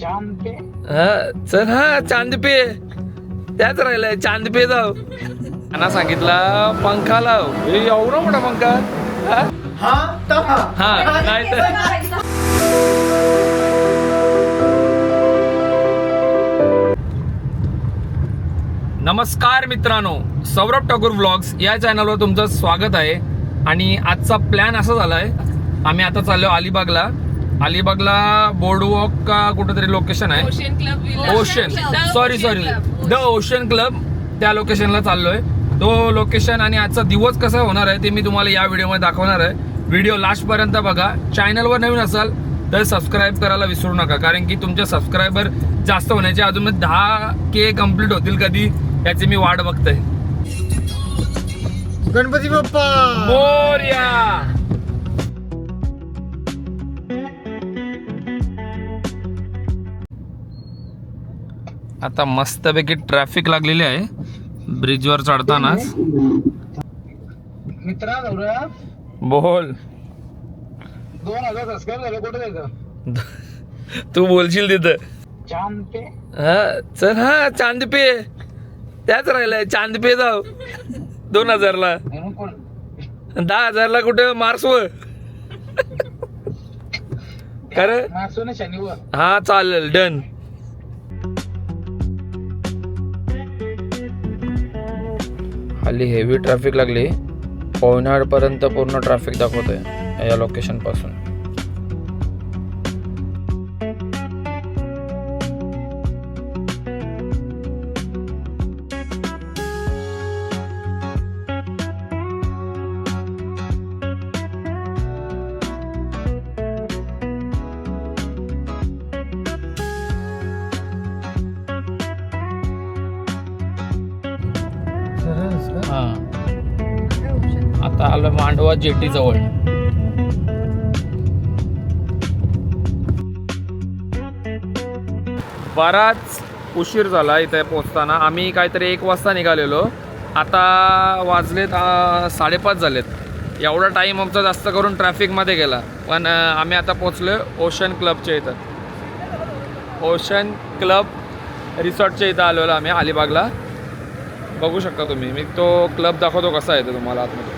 चांद पे हा चल हा चांद पे त्याच राहिलंय चांद पे जाऊ. त्यांना सांगितला पंखा लाव. हे एवढा मोठा पंखा? हा? हा नाही तर नमस्कार मित्रांनो सौरभ ठाकूर व्लॉग्स या चॅनलवर तुमचं स्वागत आहे. आणि आजचा प्लॅन असा झालाय आम्ही आता चाललो अलिबागला. अलिबागला बोर्डवॉक का कुठंतरी लोकेशन आहे? Ocean club ocean sorry sorry the ocean club त्या लोकेशनला चाललोय. तो लोकेशन आणि आजचा दिवस कसा होणार आहे ते मी तुम्हाला या व्हिडिओमध्ये दाखवणार आहे. व्हिडिओ लास्ट पर्यंत बघा. चॅनलवर नवीन असाल तर सबस्क्राईब करायला विसरू नका. कारण की तुमचे सबस्क्रायबर जास्त होण्याचे अजून मग दहा के कंप्लीट होतील कधी याची मी वाट बघतोय. गणपती बाप्पा! मोर्या! आता मस्तपैकी ट्रॅफिक लागलेली आहे. ब्रिजवर चढतानाच. बोल. दोन हजार तू बोलशील तिथं. हा चल हा चांद पे त्याच राहिलंय चांद पे जाऊ. दोन हजारला. दहा हजारला कुठं? ना शनिवार. हा चालेल डन खाली हेवी ट्रॅफिक लागली. पोयनाडपर्यंत पूर्ण ट्रॅफिक दाखवतोय या लोकेशनपासून आलो मांडवा जेटी जवळ बराच उशीर झाला इथे पोचताना आम्ही काहीतरी एक वाजता निघालेलो. आता वाजलेत साडेपाच झालेत. एवढा टाईम आमचा जास्त करून ट्रॅफिकमध्ये गेला. पण आम्ही आता पोचलो ओशन क्लबच्या इथं. ओशन क्लब रिसॉर्टच्या इथं आलेलो आम्ही अलिबागला. बघू शकता तुम्ही. मी तो क्लब दाखवतो कसा आहे तो तुम्हाला आतमध्ये.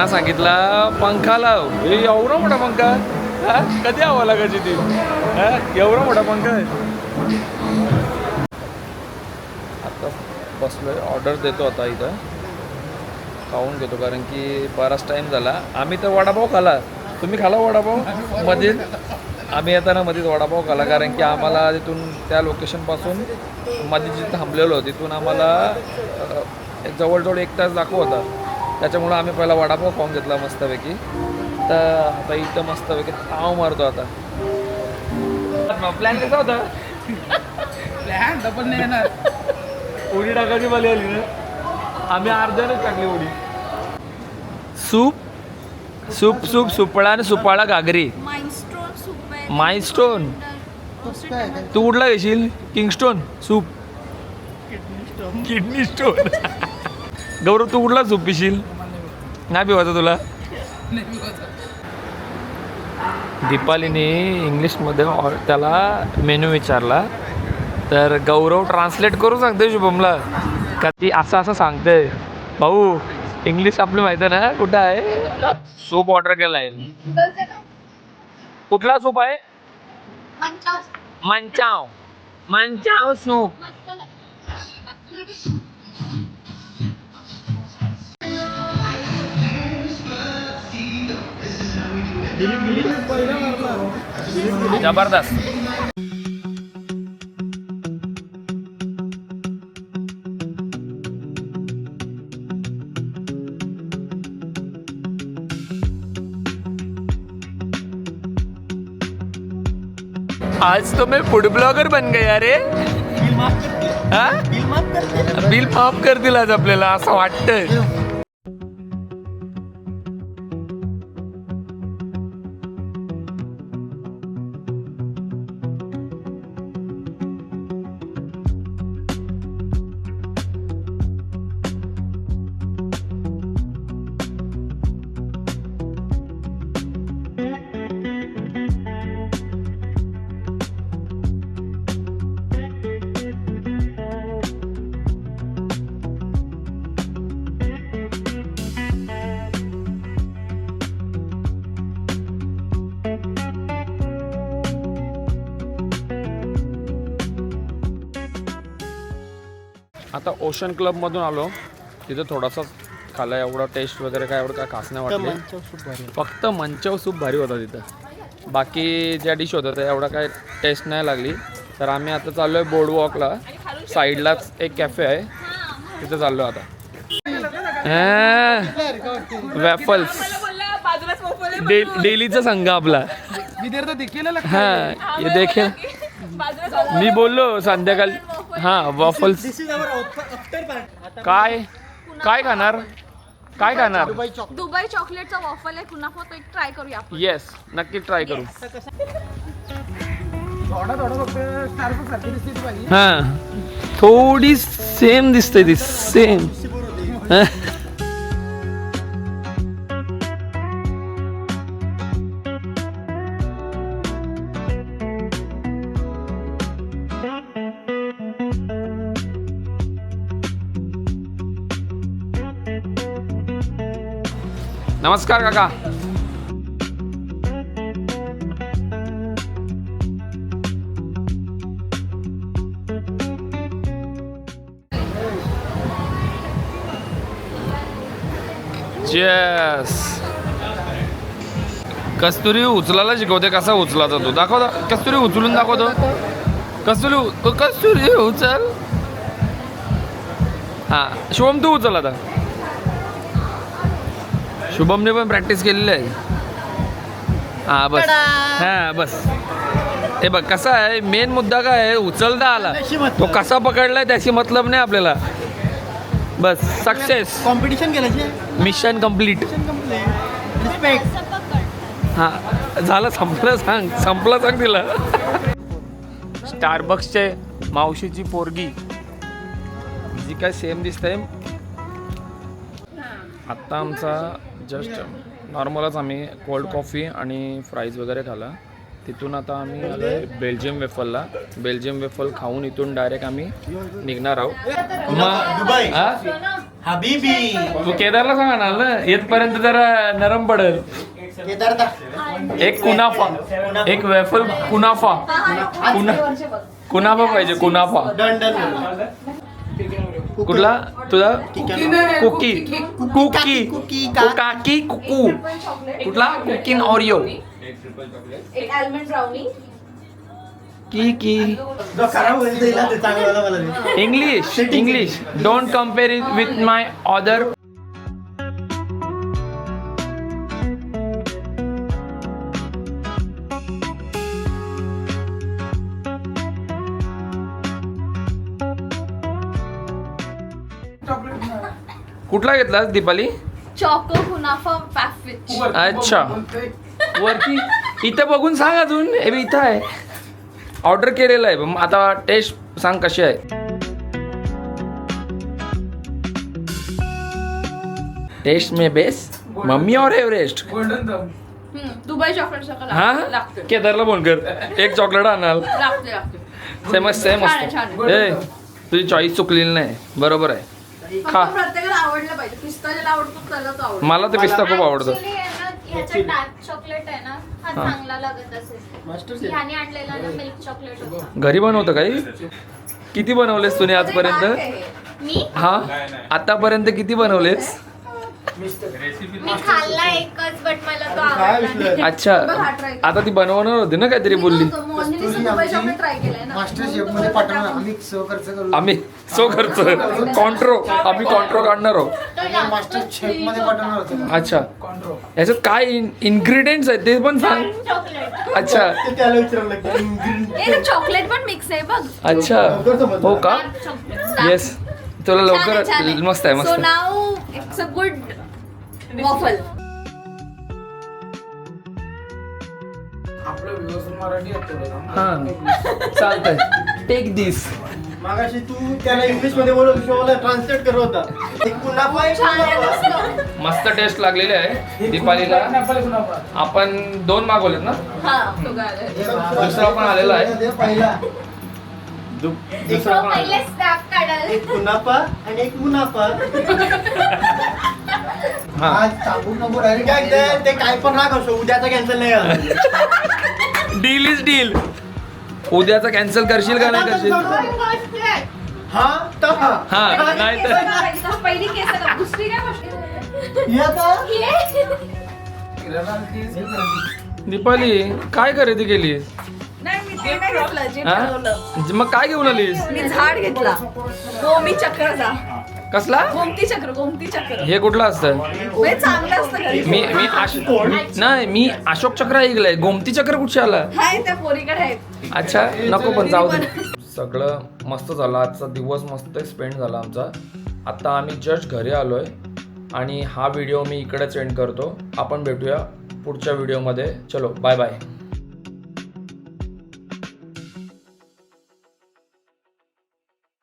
त्यांना सांगितला पंखा लाव. हे एवढा मोठा पंखा? हा? कधी हवा लागायची ती? हा? एवढा मोठा पंखा आहे. आता बसलोय ऑर्डर देतो आता इथं. खाऊन घेतो कारण की बराच टाईम झाला. आम्ही तर वडापाव खाला. तुम्ही खाला वडापाव? मध्ये आम्ही येताना मध्येच वडापाव खाला कारण की आम्हाला तिथून त्या लोकेशनपासून मध्ये जिथं थांबलेलो. तिथून आम्हाला एक जवळजवळ एक तास दाखव होता. त्याच्यामुळं आम्ही पहिला वडापाव खाऊन घेतला मस्तपैकी. तर आता इथं मस्तपैकी पाव मारतो आता. प्लॅन कसा होता? डबल नाही येणार. उडी टाकायची मला आली ना. आम्ही अर्ध्यानच टाकली उडी. सूप सूप सूप सुपळा आणि सुपाळा घागरी. माइलस्टोन सूप आहे. माइलस्टोन तू कुठला घेशील? Kingstone soup. Kidney stone Gaurav तू कुठला सूप पिशील? नाही पिवायचं तुला? दीपालीने इंग्लिशमध्ये त्याला मेनू विचारला. तर गौरव ट्रान्सलेट करू सांगते शुभमला. का ती असं असं सांगते भाऊ इंग्लिश आपली माहिती आहे ना? कुठं आहे? सूप ऑर्डर केला आहे. कुठला सूप आहे? मंचाव. मंचाव. सूप. जबरदस्त. आज तो मैं फूड ब्लॉगर बन गया रे? बिल माफ करतील आज आपल्याला असं वाटतंय. आता ओशन क्लबमधून आलो. तिथे थोडासा खाला एवढा टेस्ट वगैरे काय एवढं काय खास नाही वाटले. फक्त मंचव सूप भारी होता तिथं. बाकी ज्या डिश होत्या त्या एवढा काय टेस्ट नाही लागली. तर आम्ही आता चाललो आहे बोर्ड वॉकला साईडलाच एक कॅफे आहे. तिथं चाललो आता. वॅफल्स डेलीचा संघ आपला. हा देखील. बाजूलाच मी बोललो संध्याकाळी हा वॉफल्स काय? काय खाणार? काय खाणार? दुबई चॉकलेटचा वॉफल आहे. कुणाफा तो एक ट्राय करूया आपण. येस नक्की ट्राय करू. थोडा थोडा फक्त सारखं सारखी दिसते ती भाजी. हा. थोडी सेम दिसते ती सेम नमस्कार काका. Yes. कस्तुरी उचलायला शिकवते कसा उचलाचा जातो दाखव कस्तुरी उचलून दाखवतो. कस्तुरी कस्तुरी उचल. हा शिवम तू उचल आता. शुभमने पण प्रॅक्टिस केलेली आहे. हा बस. हा बस. हे बघ कसा आहे मेन मुद्दा काय आहे उचलता आला. तो कसा पकडलाय त्याची मतलब नाही आपल्याला. बस सक्सेस कॉम्पिटिशन केल्याचे मिशन कंप्लीट हा झालं संपलं सांग. संपलं सांग तिला. स्टारबक्सचे मावशीची पोरगी. जी काय सेम दिसते आत्ता आमचा जस्ट नॉर्मलच आम्ही कोल्ड कॉफी आणि फ्राईज वगैरे खाला तिथून आता आम्ही आलो आहे बेल्जियम वेफलला. बेल्जियम वेफल खाऊन इथून डायरेक्ट आम्ही निघणार आहोत. मग दुबई. हबीबी. तू केदारला सांगा ना ना येतपर्यंत जरा नरम पडेल. एक कुनाफा. एक वेफल कुनाफा. कुना कुनाफा पाहिजे कुनाफा. कुठला? तुझा? Cookie cookie cookie. का? काकी. कुकू कुठला कुकिन ऑरिओ एक आलमंड ब्राउनी की की. English English don't compare it with my other कुठला घेतलास दीपाली? चॉको कुनाफा पॅफिच अच्छा. वरती? इथं बघून सांग अजून. हे बी इथं आहे. ऑर्डर केलेलं आहे. मग आता टेस्ट सांग कशी आहे. टेस्ट में बेस्ट मम्मी और एव्हरेस्ट गोल्डन दम दुबई चॉकलेट हा? लागते. केदारला फोन कर. एक चॉकलेट आणाल. लागते लागते. सेमच सेम असतो. ए तुझी चॉईस चुकलेली नाही. बरोबर आहे. खा. फक्त प्रत्येकाला आवडलं पाहिजे. पिस्ता ज्याला आवडतो त्याला तो आवडतो. मला तर पिस्ता खूप आवडतो. Actually आहे ना, ह्याचा डार्क चॉकलेट आहे ना हा हा. चांगला लागत असेल. मास्टर ह्याने आणलेला ना मिल्क चॉकलेट होता. घरी बनवतं काही? किती बनवलेस तुने आजपर्यंत? मी? हा? आतापर्यंत किती बनवलेस? मी खाल्ला एकच बट मला तो आवडला नाही. अच्छा. आता ती बनवणार होती ना काहीतरी बोलली. ट्राय केलाय ना. मास्टर शेफमध्ये पाठवणार. आम्ही सहखर्च करू. आम्ही सो खर्च. कॉन्ट्रो आम्ही कॉन्ट्रो काढणार आहोत. तो जास्त मास्टर शेफमध्ये पाठवणार होतो. अच्छा. याच्यात काय इन्ग्रेडियंट आहेत? ते पण सांग. चॉकलेट अच्छा. ते त्याला चॉकलेट पण मिक्स आहे बघ. अच्छा. हो का? येस तुला लवकर मस्त आहे सो मस्त आहे. नाव इट्स अ गुड वॉफल आपलं व्यवस्थित मराठी येतो हा. चालतंय. टेक दिस मागाशी तू त्याला इंग्लिशमध्ये बोलत मला ट्रान्सलेट करत होता. एक पुन्हा पाय मस्त. टेस्ट लागलेली आहे दीपालीला. आपण दोन मागवलेत ना? हा तो. दुसरा पण आलेला आहे. पहिला. दु- तो दुसरा पण पहिले आलेला एक मुनाफा आणि एक मुनाफा हा. आज नको direct काय ते- ते काय पण राग असो उद्याचा कॅन्सल नाही करणार. डील इज डील उद्याचा कॅन्सल करशील का नाही करशील? हा तर हा. हा नाही तर तर पहिली केस आहे ना, दुसरी काय गोष्ट हे आता? दीपाली काय खरेदी केली? नाही मी ते नाही घेतलं जे ठरवलं. मग काय घेऊन आलीस? मी झाड घेतला. गोमी चक्रचा कसला? गोमती चक्र गोमती चक्र. हे कुठलं असतं? हे चांगलं असतं घरी. मी मी आश नाही मी अशोक चक्र ऐकलंय. गोमती चक्र कुठचे आला? हाय त्या पोरीकडे आहेत. अच्छा नको पण जाऊ दे. सगळं मस्त झालं. आजचा दिवस मस्त स्पेंड झाला आमचा. आता आम्ही जस्ट घरी आलोय आणि हा व्हिडिओ मी इकडेच एंड करतो. आपण भेटूया पुढच्या व्हिडिओमध्ये चलो बाय बाय